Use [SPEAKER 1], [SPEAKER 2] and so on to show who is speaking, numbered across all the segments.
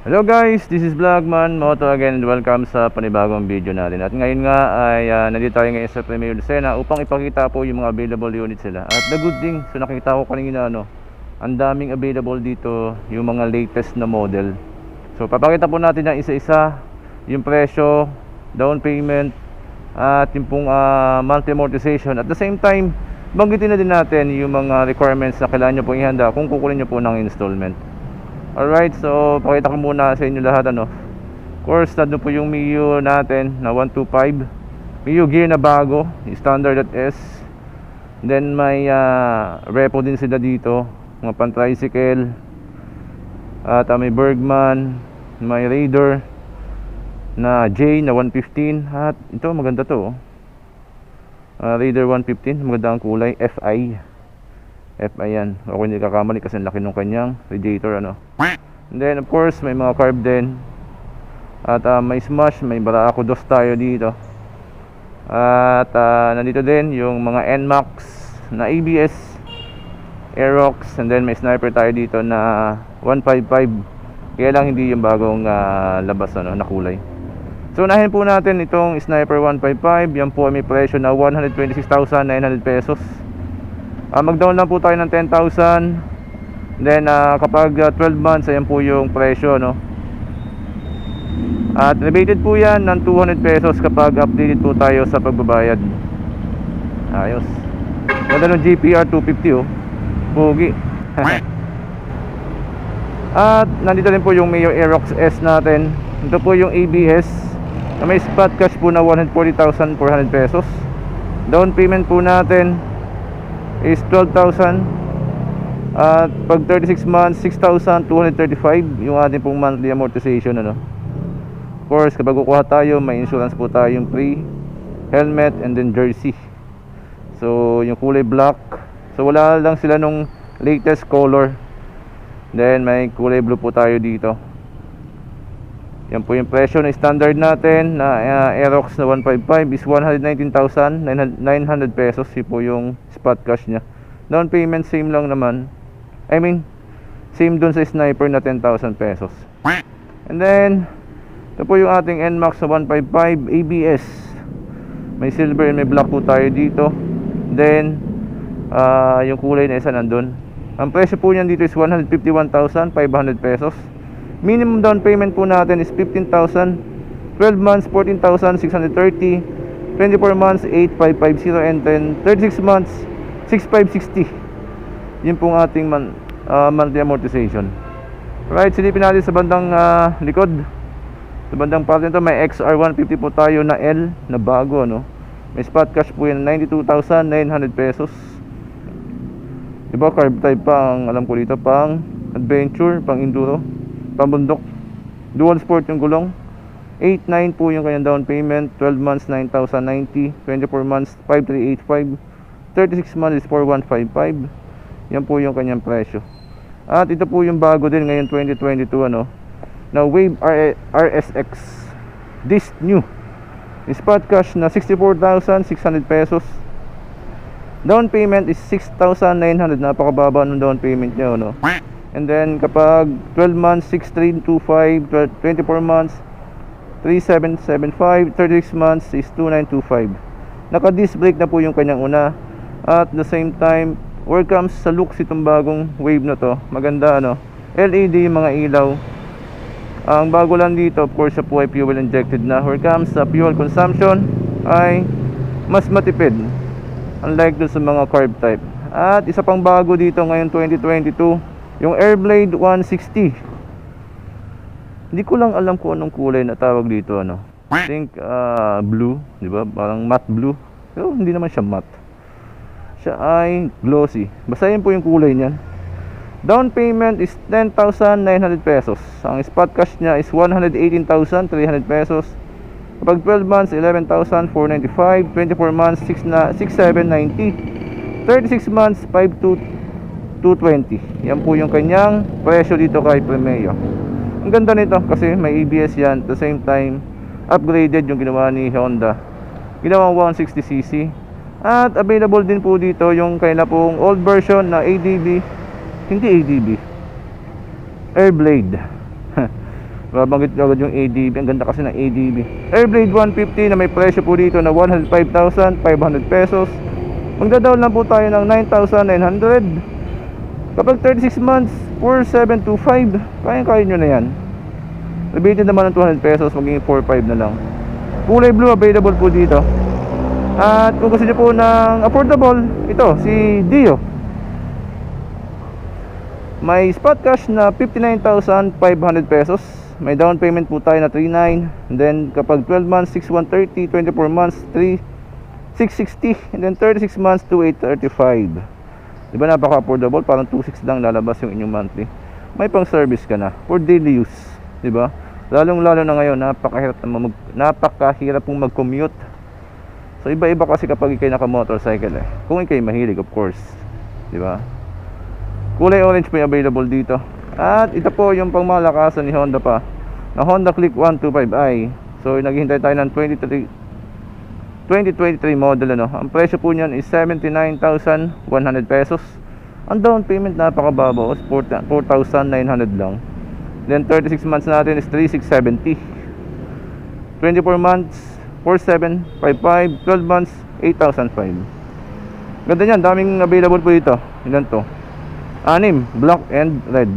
[SPEAKER 1] Hello guys, this is Vlogman Moto again and welcome sa panibagong video natin. At ngayon nga ay ah, nandito tayo ngayon sa Premier Lucena upang ipakita po yung mga available units sila At the good thing, so nakita ko kanina ano Ang daming available dito yung mga latest na model. So papakita po natin yan isa-isa Yung presyo, down payment At yung pong ah, monthly amortization. At the same time, banggitin na din natin yung mga requirements na kailangan nyo pong ihanda Kung kukunin nyo po ng installment Alright, so pakita ko muna sa inyo lahat ano. Course, nandun po yung Mio natin na 125. Mio gear na bago, standard at S. Then may ah, repo din sila dito, mga pan tricycle. At ah, may Bergman, may Raider na J na 115 at ito maganda to. Ah, Raider 115, maganda ang kulay, FI. FI yan. Ako hindi kakamali kasi laki nung kanyang radiator ano. And then of course may mga carb din. At ah, may smash, may Barako dos tayo dito. At ah, nandito din yung mga NMAX na ABS Aerox and then may sniper tayo dito na 155 kaya lang hindi yung bagong ah, labas ano, na kulay So unahin po natin itong sniper 155 yan po ay may presyo na 126,900 pesos Ah, mag-down lang po tayo ng 10,000. Then ah, kapag ah, 12 months, ayan po yung presyo, no. At rebated po 'yan ng 200 pesos kapag updated po tayo sa pagbabayad. Ayos. Ganda ng GPR 250 oh. Pogi. At nandito din po yung Mayo Aerox S natin. Ito po yung ABS. May spot cash po na 140,400 pesos. Down payment po natin is 12,000 at pag 36 months 6,235 yung ating pong monthly amortization ano. Of course kapag kukuha tayo may insurance po tayong free helmet and then jersey. So yung kulay black. So wala lang sila nung latest color. Then may kulay blue po tayo dito yan po yung presyo na standard natin na uh, Aerox na 155 is 119,900 pesos. Yun po yung spot cash niya. Down payment same lang naman. I mean, same dun sa sniper na 10,000 pesos. And then, ito po yung ating NMAX na 155 ABS. May silver and may black po tayo dito. Then, ah, yung kulay na isa nandun. Ang presyo po niyan dito is 151,500 pesos. Minimum down payment po natin is 15,000. 12 months 14,630. 24 months 8,550 and then 36 months 6,560. Yun pong ating man, ah, monthly amortization. Right, silipin natin sa bandang ah, likod. Sa bandang parte nito may XR150 po tayo na L na bago ano. May spot cash po yan 92,900 pesos. Diba carb type pa ang alam ko dito pang adventure, pang enduro, pang bundok. Dual sport yung gulong. 8.9 po yung kanyang down payment, 12 months 9,090, 24 months 5,385, 36 months is 4,155. Yan po yung kanyang presyo. At ito po yung bago din ngayon 2022 ano, na Wave RSX. This new. Spot cash na 64,600 pesos. Down payment is 6,900. Napakababa ng down payment niya, no? And then kapag 12 months 6325, 12 24 months 3775, 36 months is 2925. Naka-disc brake na po yung kanyang una. At the same time, where comes sa looks itong bagong wave na to. Maganda ano. LED yung mga ilaw. Ang bago lang dito, of course, sa po ay fuel injected na. Where comes sa fuel consumption ay mas matipid. Unlike dun sa mga carb type. At isa pang bago dito ngayon 2022, yung Airblade 160. Hindi ko lang alam kung anong kulay na tawag dito ano. I think ah, blue, 'di ba? Parang matte blue. Pero hindi naman siya matte. Siya ay glossy. Basta yun po yung kulay niyan. Down payment is 10,900 pesos. Ang spot cash niya is 118,300 pesos. Kapag 12 months, 11,495. 24 months, 6 na 6,790. 36 months, 5,220. Yan po yung kanyang presyo dito kay Premeo. Ang ganda nito kasi may ABS yan. At the same time, upgraded yung ginawa ni Honda. Ginawang 160cc. At available din po dito yung kaya pong old version na ADB. Hindi ADB. Airblade. Babanggit ko agad yung ADB. Ang ganda kasi ng ADB. Airblade 150 na may presyo po dito na 105,500 pesos. Magdadaw lang po tayo ng 9,900. Kapag 36 months, 4,725. Kaya-kaya nyo na yan. Rebated naman ng 200 pesos, magiging 4,500 na lang. Kulay blue available po dito. At kung gusto nyo po ng affordable, ito, si Dio. May spot cash na 59,500 pesos. May down payment po tayo na 39. And then kapag 12 months, 6,130. 24 months, 3, 660. And then 36 months, 2,835. Di ba napaka-affordable? Parang 2,600 lang lalabas yung inyong monthly. May pang service ka na for daily use. Di ba? Lalong lalo na ngayon, napakahirap, na mag, napakahirap pong mag-commute. So iba-iba kasi kapag ikay naka-motorcycle eh. Kung ikay mahilig, of course. Di ba? Kulay orange po yung available dito. At ito po yung pangmalakasan ni Honda pa. Na Honda Click 125i. So naghihintay tayo ng 23 2023 model ano. Ang presyo po niyan is 79,100 pesos. Ang down payment 4 4,900 lang. Then 36 months natin is 3,670. 24 months 4,755. 12 months 8,005. Ganda niyan, daming available po dito. Ilan to? Anim, black and red.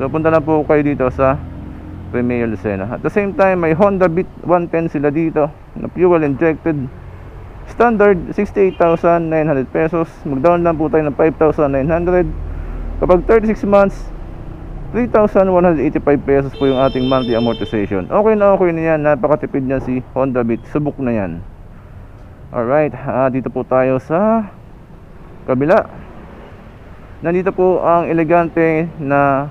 [SPEAKER 1] So punta na po kayo dito sa Premier Lucena. At the same time, may Honda Beat 110 sila dito na fuel injected. Standard 68,900 pesos. Mag-down lang po tayo ng 5,900. Kapag 36 months, 3,185 pesos po yung ating monthly amortization. Okay na okay na yan. Napakatipid niya si Honda Beat. Subok na yan. Alright, ah, dito po tayo sa kabila. Nandito po ang elegante na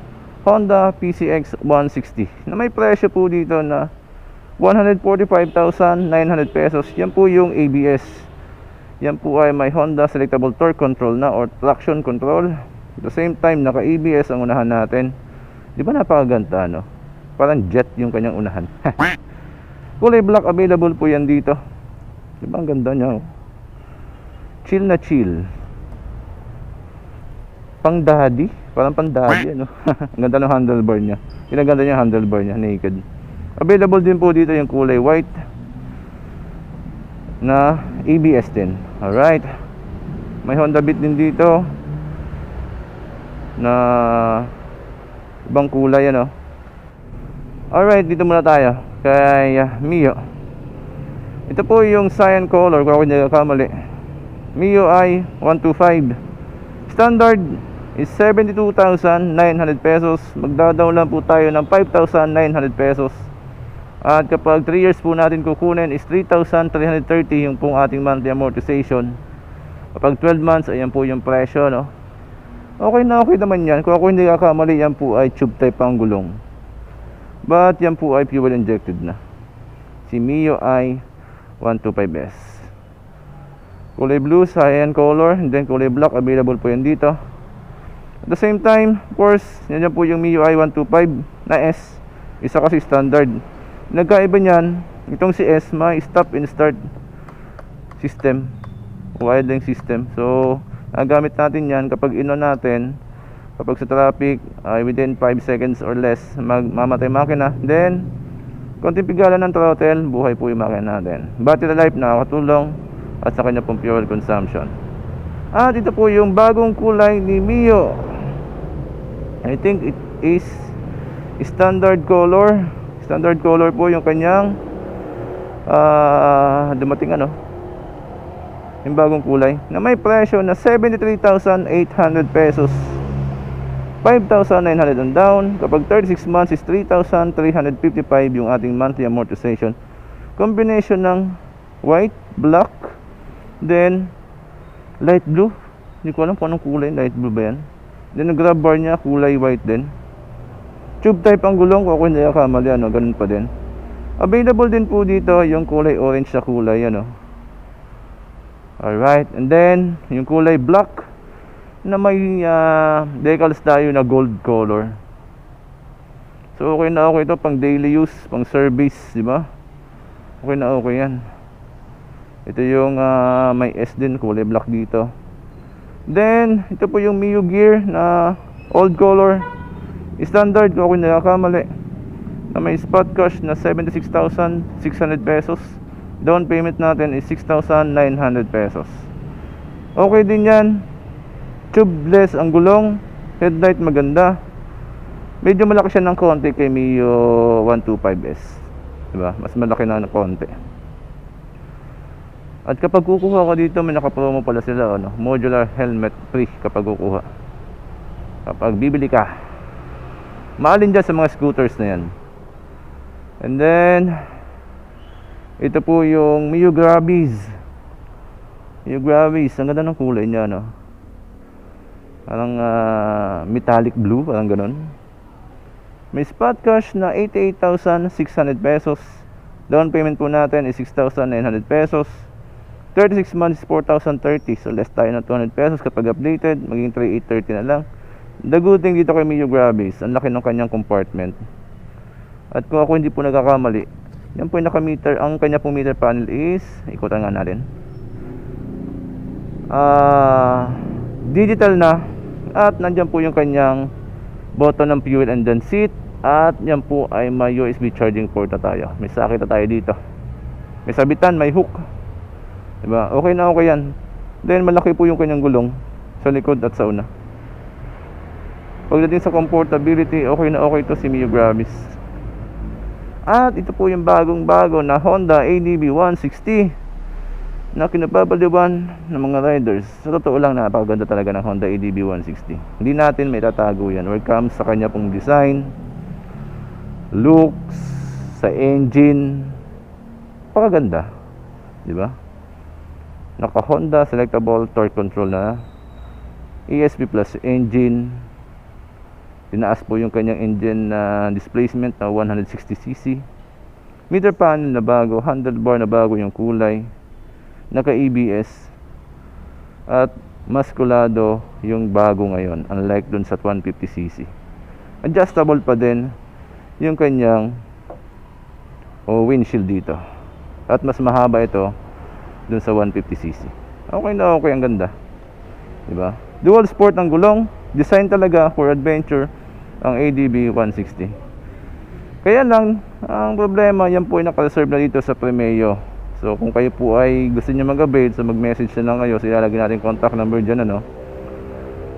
[SPEAKER 1] Honda PCX 160 na may presyo po dito na 145,900 pesos. Yan po yung ABS. Yan po ay may Honda Selectable Torque Control na or Traction Control. At the same time, naka-ABS ang unahan natin. Di ba napakaganda, no? Parang jet yung kanyang unahan. Kulay black available po yan dito. Di ba ang ganda niya? Chill na chill. Pang daddy. Parang pang daddy, ano? ang ganda ng handlebar niya. Pinaganda niya handlebar niya, naked. Available din po dito yung kulay white na ABS din. Alright. May Honda Beat din dito na ibang kulay ano. Alright, dito muna tayo kay Mio. Ito po yung cyan color kung ako hindi nagkakamali. Mio i 125. Standard is 72,900 pesos. Magdadaw lang po tayo ng 5,900 pesos. At kapag 3 years po natin kukunin is 3,330 yung pong ating monthly amortization. Kapag 12 months, ayan po yung presyo, no? Okay na okay naman yan. Kung ako hindi kakamali, yan po ay tube type ang gulong. But yan po ay fuel injected na. Si Mio i 125S. Kulay blue, cyan color, and then kulay black, available po yan dito. At the same time, of course, yan yan po yung MIUI 125 na S. Isa kasi standard. Nagkaiba niyan, itong si S, may stop and start system. Wiring system. So, nagamit natin yan kapag ino natin, kapag sa traffic, ay within 5 seconds or less, magmamatay makina. Then, konting pigalan ng throttle, buhay po yung makina natin. Battery life nakakatulong at sa kanya pong fuel consumption. At ito po yung bagong kulay ni Mio. I think it is standard color. Standard color po yung kanyang ah dumating ano. Yung bagong kulay na may presyo na 73,800 pesos. 5,900 ang down. Kapag 36 months is 3,355 yung ating monthly amortization. Combination ng white, black, then light blue. Hindi ko alam kung anong kulay. Light blue ba yan? Then grab bar niya kulay white din. Tube type ang gulong ko kung hindi kamali ano, ganun pa din. Available din po dito yung kulay orange na kulay ano. Alright, and then yung kulay black na may uh, decals tayo na gold color. So okay na okay ito pang daily use, pang service, di ba? Okay na okay yan. Ito yung uh, may S din, kulay black dito. Then, ito po yung Mio Gear na old color. Standard, kung ako nakakamali. na may spot cash na 76,600 pesos. Down payment natin is 6,900 pesos. Okay din yan. Tubeless ang gulong. Headlight maganda. Medyo malaki siya ng konti kay Mio 125S. Diba? Mas malaki na ng konti. At kapag kukuha ko dito, may nakapromo pala sila, ano, modular helmet free kapag kukuha. Kapag bibili ka. Maalin dyan sa mga scooters na yan. And then, ito po yung Mio Gravis. Mio Gravis, ang ganda ng kulay niya, no? Parang ah, metallic blue, parang ganun. May spot cash na 88,600 pesos. Down payment po natin is 6,900 pesos. 36 months is 4,030. So less tayo ng 200 pesos kapag updated. Maging 3,830 na lang. The good thing dito kay Mio Gravis, ang laki ng kanyang compartment. At kung ako hindi po nagkakamali, yan po yung naka-meter. Ang kanya pong meter panel is, ikutan nga natin. Ah, digital na. At nandyan po yung kanyang button ng fuel and then seat. At yan po ay may USB charging port na tayo. May sakit na tayo dito. May sabitan, may hook. Diba? Okay na okay yan. Then malaki po yung kanyang gulong sa likod at sa una. Pagdating sa comfortability, okay na okay to si Mio Gravis. At ito po yung bagong bago na Honda ADB 160 na kinapabaliwan ng mga riders. Sa totoo lang, napakaganda talaga ng Honda ADB 160. Hindi natin may tatago yan. When it comes sa kanya pong design, looks, sa engine, napakaganda. Di ba? Naka Honda selectable torque control na. ESP plus engine. Tinaas po yung kanyang engine na displacement na 160cc meter panel na bago handlebar na bago yung kulay. Naka EBS at maskulado yung bago ngayon unlike dun sa 150cc adjustable pa din yung kanyang o windshield dito. At mas mahaba ito dun sa 150cc okay na okay ang ganda. Diba? Dual sport ang gulong. Design talaga for adventure ang ADB 160 kaya lang ang problema yan po ay nakareserve na dito sa Premeo. So kung kayo po ay gusto nyo mag-avail so mag-message na lang kayo. So ilalagay natin contact number dyan ano?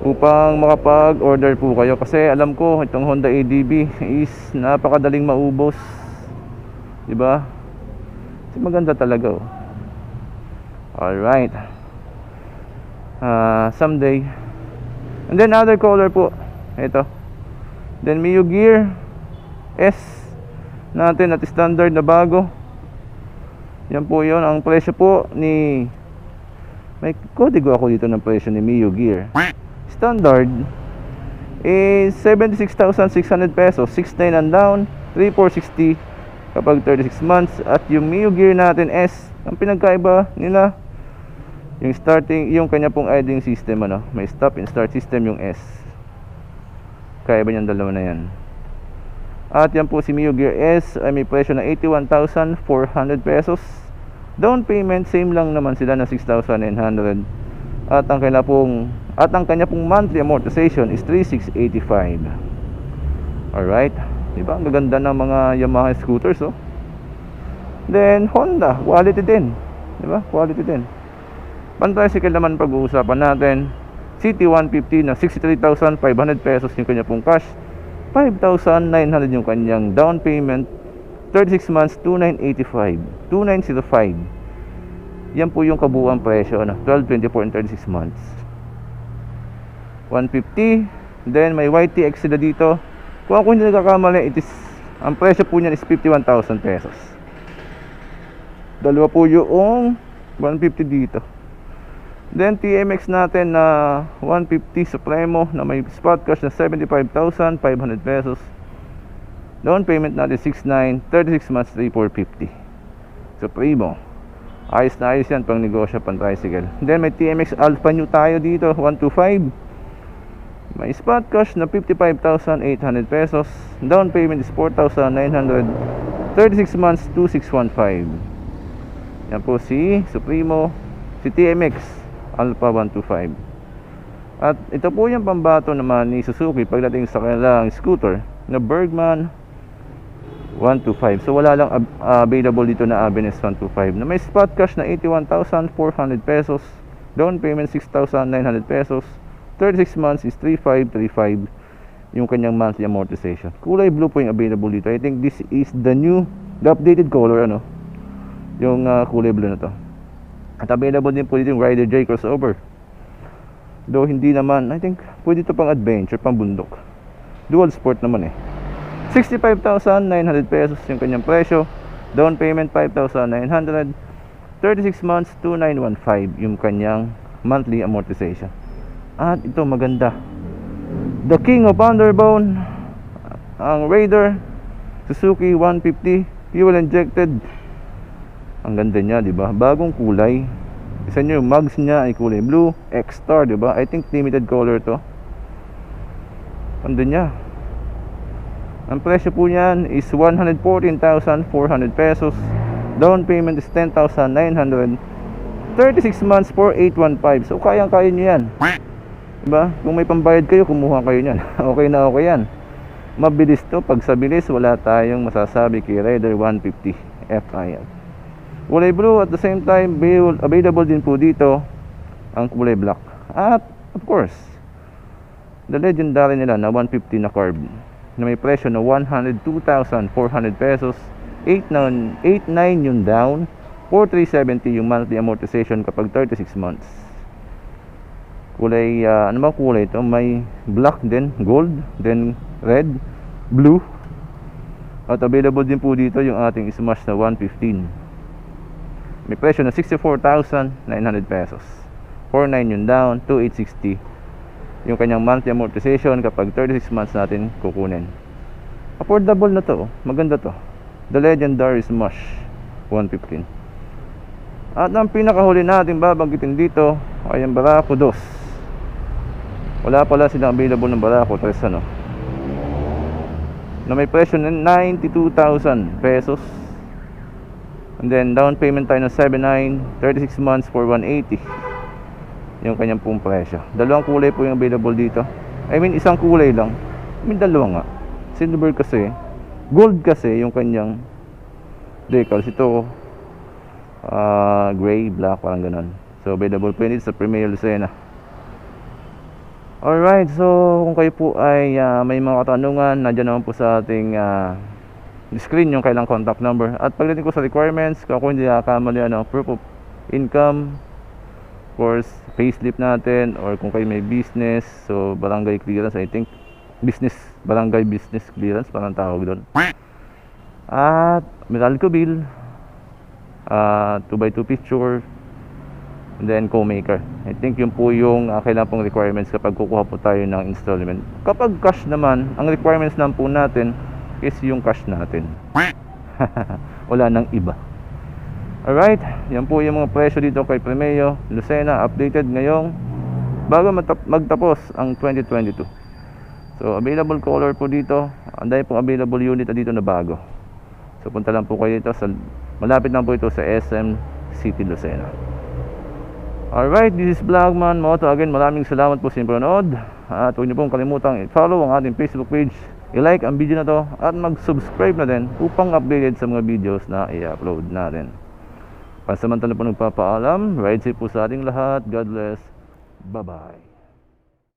[SPEAKER 1] Upang makapag-order po kayo. Kasi alam ko itong Honda ADB is napakadaling maubos. Di ba kasi maganda talaga oh. Alright uh, someday. And then other color po. Ito. Then Mio Gear S natin at standard na bago. Yan po yon ang presyo po ni may kodigo ako dito ng presyo ni Mio Gear. Standard is 76,600 pesos. 69 and down. 3,460 kapag 36 months. At yung Mio Gear natin S ang pinagkaiba nila yung starting yung kanya pong idling system ano may stop and start system yung S. Kaya ba niyang dalawa na yan? At yan po si Mio Gear S ay may presyo na 81,400 pesos. Down payment same lang naman sila na 6,900 at ang kanya pong at ang kanya pong monthly amortization is 3,685 alright. Diba? Ang gaganda ng mga Yamaha scooters oh. Then Honda quality din. Diba? Quality din Pan-tricycle naman pag-uusapan natin. City 150 na 63,500 pesos yung kanya pong cash. 5,900 yung kanyang down payment. 36 months, 2,985. 2,905. Yan po yung kabuuan presyo. Ano? 12, 24, and 36 months. 150. Then may YTX sila dito. Kung ako hindi nagkakamali, it is, ang presyo po niyan is 51,000 pesos. Dalawa po yung 150 dito. Then TMX natin na 150 Supremo na may spot cash na 75,500 pesos. Down payment natin 69, 36 months 3450. Supremo. Ayos na ayos yan pang negosyo pang tricycle. Then may TMX Alpha New tayo dito 125. May spot cash na 55,800 pesos. Down payment is 4,900. 36 months 2615. Yan po si Supremo, si TMX Alpha 125 at ito po yung pambato naman ni Suzuki pagdating sa kanilang scooter na Bergman 125. So wala lang ab- available dito na Aben S125 na may spot cash na 81,400 pesos. Down payment 6,900 pesos. 36 months is 3,535 yung kanyang monthly amortization. Kulay blue po yung available dito. I think this is the new, the updated color ano. Yung ah, kulay blue na to. At available din po dito yung Rider J crossover. Though hindi naman, I think pwede ito pang adventure, pang bundok. Dual sport naman eh. 65,900 pesos yung kanyang presyo. Down payment 5,900. 36 months 2,915 yung kanyang monthly amortization. At ito maganda. The King of Underbone ang Raider Suzuki 150 fuel injected. Ang ganda niya, 'di ba? Bagong kulay. Isa niyo yung mugs niya ay kulay blue, X-Star, 'di ba? I think limited color 'to. Ganda niya. Ang presyo po niyan is 114,400 pesos. Down payment is 10,900. 36 months for 815. So kayang-kaya niyo 'yan. Diba? Kung may pambayad kayo, kumuha kayo niyan. okay na okay yan. Mabilis to. Pag sa bilis, wala tayong masasabi kay Raider 150 FIL. Kulay blue at the same time, avail- available din po dito ang kulay black. At of course, the legendary nila na 150 na carb na may presyo na 102,400 pesos 89 89 yung down 4370 yung monthly amortization kapag 36 months. Kulay ah, ano ba kulay ito? May black din gold then red blue. At available din po dito yung ating smash na 115 may presyo na 64,900 pesos. 49 yung down 2860 yung kanyang monthly amortization kapag 36 months natin kukunin. Affordable na to oh. maganda to. The legendary smash 115 at ang pinakahuli natin babanggitin dito ay ang Barako 2 wala pala silang available ng Barako 3 ano? Na may presyo na 92,000 pesos and then down payment tayo ng 79 36 months for 180 yung kanyang pong presyo. Dalawang kulay po yung available dito. I mean isang kulay lang. I mean dalawa nga. Silver kasi. Gold kasi yung kanyang decals. Ito ah gray black parang ganun. So available po yun sa Premier Lucena. Alright, so kung kayo po ay ah, may mga katanungan, nandiyan naman po sa ating ah, screen yung kailang contact number. At pagdating ko sa requirements, ako hindi nakakamali, ano, proof of income, of course, payslip natin, or kung kayo may business, so barangay clearance, I think, business, barangay business clearance, parang tawag doon. At Meralco bill, ah 2x2 picture, and then co-maker. I think yun po yung uh, kailangan pong requirements kapag kukuha po tayo ng installment. Kapag cash naman, ang requirements lang po natin is yung cash natin. Wala nang iba. Alright, yan po yung mga presyo dito kay Premeo, Lucena, updated ngayong bago magtapos ang 2022. So, available color po dito. Ang dami pong available unit dito na bago. So, punta lang po kayo dito sa malapit lang po ito sa SM City Lucena. Alright, this is Vlogman Moto. Again, maraming salamat po sa inyong panonood. At huwag niyo pong kalimutang i-follow ang ating Facebook page. I-like ang video na to at mag-subscribe na din upang updated sa mga videos na i-upload natin. Pansamantala po nagpapaalam. Ride safe po sa ating lahat. God bless. Bye-bye.